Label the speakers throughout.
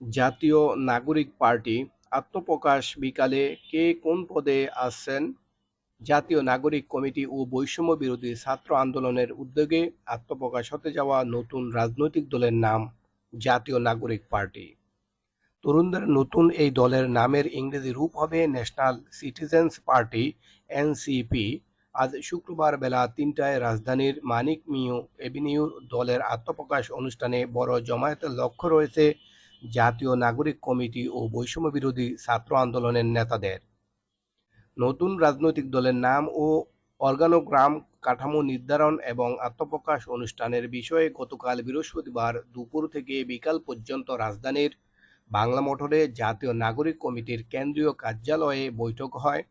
Speaker 1: জাতীয় নাগরিক পার্টি আত্মপ্রকাশ বিকালে কে কোন পদে আসছেন জাতীয় নাগরিক কমিটি ও বৈষম্য বিরোধী ছাত্র আন্দোলনের উদ্যোগে আত্মপ্রকাশ হতে যাওয়া নতুন রাজনৈতিক দলের নাম জাতীয় নাগরিক পার্টি। তরুণদের নতুন এই দলের নামের ইংরেজি রূপ হবে ন্যাশনাল সিটিজেন্স পার্টি, এনসিপি। আজ শুক্রবার বেলা তিনটায় রাজধানীর মানিক মিউ এভিনিউর দলের আত্মপ্রকাশ অনুষ্ঠানে বড় জমায়েতের লক্ষ্য রয়েছে জাতীয় নাগরিক কমিটি ও বৈষম্য বিরোধী ছাত্র আন্দোলনের নেতাদের। নতুন রাজনৈতিক দলের নাম ও অর্গানোগ্রাম কাঠামো নির্ধারণ এবং আত্মপ্রকাশ অনুষ্ঠানের বিষয়ে গতকাল বৃহস্পতিবার দুপুর থেকে বিকাল পর্যন্ত রাজধানীর বাংলা মোটরে জাতীয় নাগরিক কমিটির কেন্দ্রীয় কার্যালয়ে বৈঠক হয়।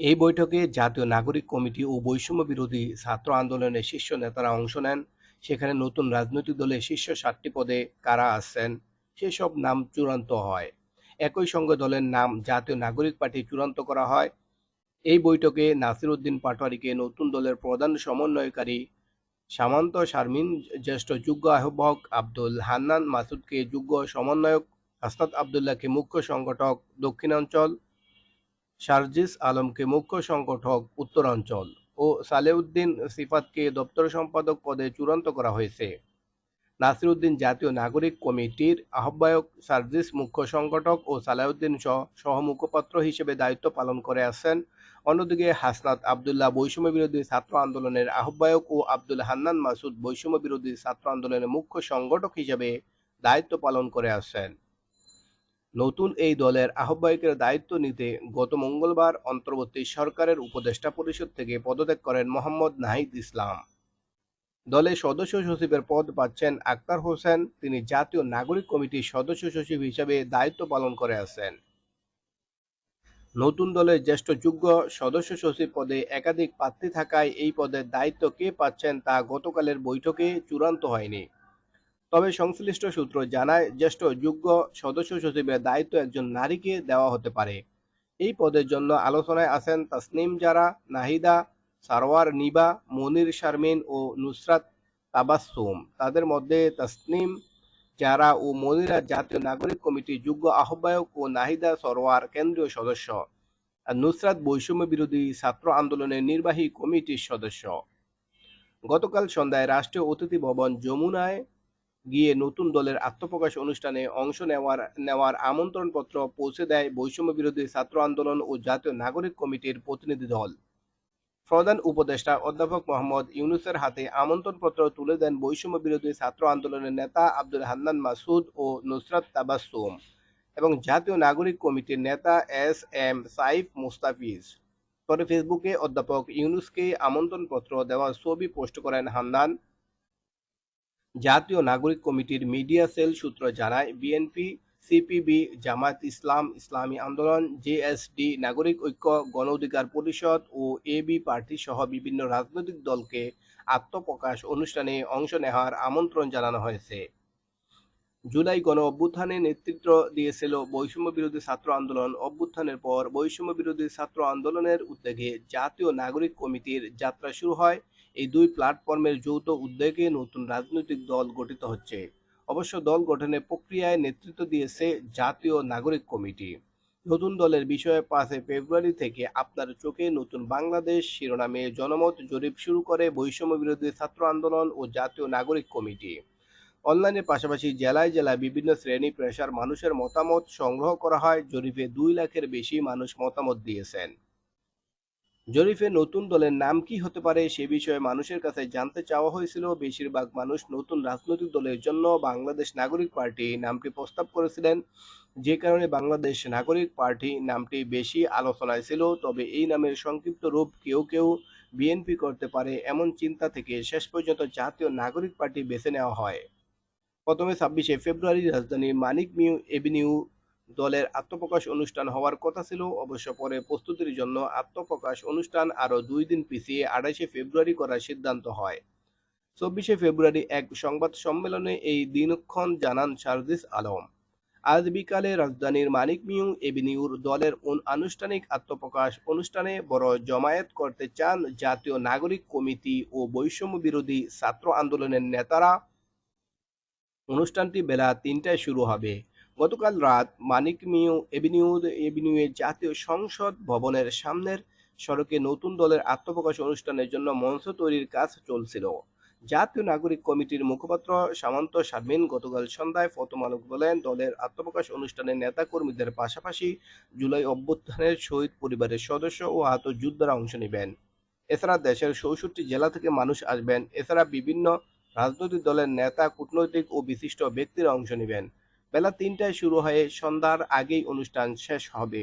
Speaker 1: এই বৈঠকে জাতীয় নাগরিক কমিটি ও বৈষম্য বিরোধী ছাত্র আন্দোলনের শীর্ষ নেতারা অংশ নেন। সেখানে নতুন রাজনৈতিক দলের শীর্ষ সাতটি পদে কারা আছেন, সেসব নাম চূড়ান্ত হয়। একই সঙ্গে দলের নাম জাতীয় নাগরিক পার্টি চূড়ান্ত করা হয়। এই বৈঠকে নাসির উদ্দিন পাটোয়ারিকে নতুন দলের প্রধান সমন্বয়কারী সামন্ত শারমিন, জ্যেষ্ঠ যুগ্ম আহ্বায়ক আব্দুল হান্নান, মাসুদকে যুগ্ম সমন্বয়ক হাসনাত আবদুল্লাহকে মুখ্য সংগঠক দক্ষিণাঞ্চল শারজিস আলমকে মুখ্য সংগঠক উত্তরাঞ্চল। ও সালেউদ্দিন সিফাতকে দপ্তর সম্পাদক পদে চূড়ান্ত করা হয়েছে। নাসিরউদ্দিন জাতীয় নাগরিক কমিটির আহ্বায়ক সার্জিস মুখ্য সংগঠক ও সালাউদ্দিন সহ মুখপাত্র হিসেবে দায়িত্ব পালন করে আসছেন। অন্যদিকে হাসনাত আবদুল্লাহ বৈষম্য বিরোধী ছাত্র আন্দোলনের আহ্বায়ক ও আব্দুল হান্নান মাসুদ বৈষম্য বিরোধী ছাত্র আন্দোলনের মুখ্য সংগঠক হিসেবে দায়িত্ব পালন করে আসছেন। নতুন এই দলের আহ্বায়কের দায়িত্ব নিতে গত মঙ্গলবার অন্তর্বর্তী সরকারের উপদেষ্টা পরিষদ থেকে পদত্যাগ করেন মোহাম্মদ নাহিদ ইসলাম। দলে সদস্য সচিবের পদ পাচ্ছেন আক্তার হোসেন। তিনি জাতীয় নাগরিক কমিটির সদস্য সচিব হিসেবে দায়িত্ব পালন করে আছেন। নতুন দলের জ্যেষ্ঠ যুগ্ম সদস্য সচিব পদে একাধিক প্রার্থী থাকায় এই পদের দায়িত্ব কে পাচ্ছেন তা গতকালের বৈঠকে চূড়ান্ত হয়নি। তবে সংশ্লিষ্ট সূত্র জানায়, জ্যেষ্ঠ যোগ্য সদস্য সচিবের দায়িত্ব একজন নারীকে দেওয়া হতে পারে। এই পদের জন্য আলোচনায় আছেন তাসনিম জারা, নাহিদা, সারওয়ার নিবা, মনির শারমিন ও নুসরাত তাবাসসুম। তাদের মধ্যে তাসনিম যারা ও মনিরা জাতীয় নাগরিক কমিটির যোগ্য আহ্বায়ক ও নাহিদা সরওয়ার কেন্দ্রীয় সদস্য। আর নুসরাত বৈষম্য বিরোধী ছাত্র আন্দোলনের নির্বাহী কমিটির সদস্য। গতকাল সন্ধ্যায় রাষ্ট্রীয় অতিথি ভবন যমুনায় গিয়ে নতুন দলের আত্মপ্রকাশ অনুষ্ঠানে অংশ নেওয়ার নেওয়ার আমন্ত্রণপত্র পৌঁছে দেয় বৈষম্য বিরোধী ছাত্র আন্দোলন ও জাতীয় নাগরিক কমিটির প্রতিনিধি দল। প্রধান উপদেষ্টা অধ্যাপক মোহাম্মদ ইউনুসের হাতে আমন্ত্রণপত্র তুলে দেন বৈষম্য বিরোধী ছাত্র আন্দোলনের নেতা আব্দুল হান্নান মাসুদ ও নুসরাত তাবাসসুম এবং জাতীয় নাগরিক কমিটির নেতা এস এম সাইফ মুস্তাফিজ। পরে ফেসবুকে অধ্যাপক ইউনুসকে আমন্ত্রণপত্র দেওয়ার ছবি পোস্ট করেন হান্নান। জাতীয় নাগরিক কমিটির মিডিয়া সেল সূত্র জানায়, বিএনপি, সিপিবি, জামায়াত ইসলাম, ইসলামী আন্দোলন, জেএসডি, নাগরিক ঐক্য, গণ অধিকার পরিষদ ও এবি পার্টি সহ বিভিন্ন রাজনৈতিক দলকে আত্মপ্রকাশ অনুষ্ঠানে অংশ নেওয়ার আমন্ত্রণ জানানো হয়েছে। জুলাই গণ অভ্যুত্থানে নেতৃত্ব দিয়েছিল বৈষম্য বিরোধী ছাত্র আন্দোলন। অভ্যুত্থানের পর বৈষম্য বিরোধী ছাত্র আন্দোলনের উদ্যোগে জাতীয় নাগরিক কমিটির যাত্রা শুরু হয়। এই দুই প্ল্যাটফর্মের যৌথ উদ্যোগে নতুন রাজনৈতিক দল গঠিত হচ্ছে। অবশ্য দল গঠনের প্রক্রিয়ায় নেতৃত্ব দিয়েছে জাতীয় নাগরিক কমিটি। নতুন দলের বিষয়ে পাঁচই ফেব্রুয়ারি থেকে আপনার চোখে নতুন বাংলাদেশ, শিরোনামে জনমত জরিপ শুরু করে বৈষম্য বিরোধী ছাত্র আন্দোলন ও জাতীয় নাগরিক কমিটি। অনলাইনের পাশাপাশি জেলায় জেলায় বিভিন্ন শ্রেণি পেশার মানুষের মতামত সংগ্রহ করা হয়। জরিপে দুই লাখের বেশি মানুষ মতামত দিয়েছেন। জরিপে নতুন দলের নাম কি হতে পারে সে বিষয়ে মানুষের কাছে জানতে চাওয়া হয়েছিল। বেশিরভাগ মানুষ নতুন রাজনৈতিক দলের জন্য বাংলাদেশ নাগরিক পার্টি নামটি প্রস্তাব করেছিলেন। যে কারণে বাংলাদেশ নাগরিক পার্টি নামটি বেশি আলোচনায় ছিল, তবে এই নামের সংক্ষিপ্ত রূপ কেউ কেউ বিএনপি করতে পারে এমন চিন্তা থেকে শেষ পর্যন্ত জাতীয় নাগরিক পার্টি বেছে নেওয়া হয়। প্রথমে ছাব্বিশে ফেব্রুয়ারি রাজধানীর মানিক মিউ এভিনিউ দলের আত্মপ্রকাশ অনুষ্ঠান হওয়ার কথা ছিল। অবশ্য পরে প্রস্তুতির জন্য আত্মপ্রকাশ অনুষ্ঠান আরও দুই দিন পিছিয়ে আড়াইশে ফেব্রুয়ারি করার সিদ্ধান্ত হয়। চব্বিশে ফেব্রুয়ারি এক সংবাদ সম্মেলনে এই দিনক্ষণ জানান শারজিস আলম। আজ বিকালে রাজধানীর মানিক মিউ এভিনিউর দলের আনুষ্ঠানিক আত্মপ্রকাশ অনুষ্ঠানে বড় জমায়েত করতে চান জাতীয় নাগরিক কমিটি ও বৈষম্য বিরোধী ছাত্র আন্দোলনের নেতারা। অনুষ্ঠানটি বেলা তিনটায় শুরু হবে। গতকাল রাত মানিক মিউ এভিনিউ এভিনিউয়ে জাতীয় সংসদ ভবনের সামনের সড়কে নতুন দলের আত্মপ্রকাশ অনুষ্ঠানের জন্য মঞ্চ তৈরির কাজ চলছিল। জাতীয় নাগরিক কমিটির মুখপাত্র সামন্ত শারমিন গতকাল সন্ধ্যায় আলোকে বলেন, দলের আত্মপ্রকাশ অনুষ্ঠানে নেতা কর্মীদের পাশাপাশি জুলাই অভ্যুত্থানের শহীদ পরিবারের সদস্য ও আহত যোদ্ধারা অংশ নেবেন। এছাড়া দেশের চৌষট্টি জেলা থেকে মানুষ আসবেন। এছাড়া বিভিন্ন রাজনৈতিক দলের নেতা, কূটনৈতিক ও বিশিষ্ট ব্যক্তিরা অংশ নেবেন। বেলা তিনটায় শুরু হয়ে সন্ধ্যার আগেই অনুষ্ঠান শেষ হবে।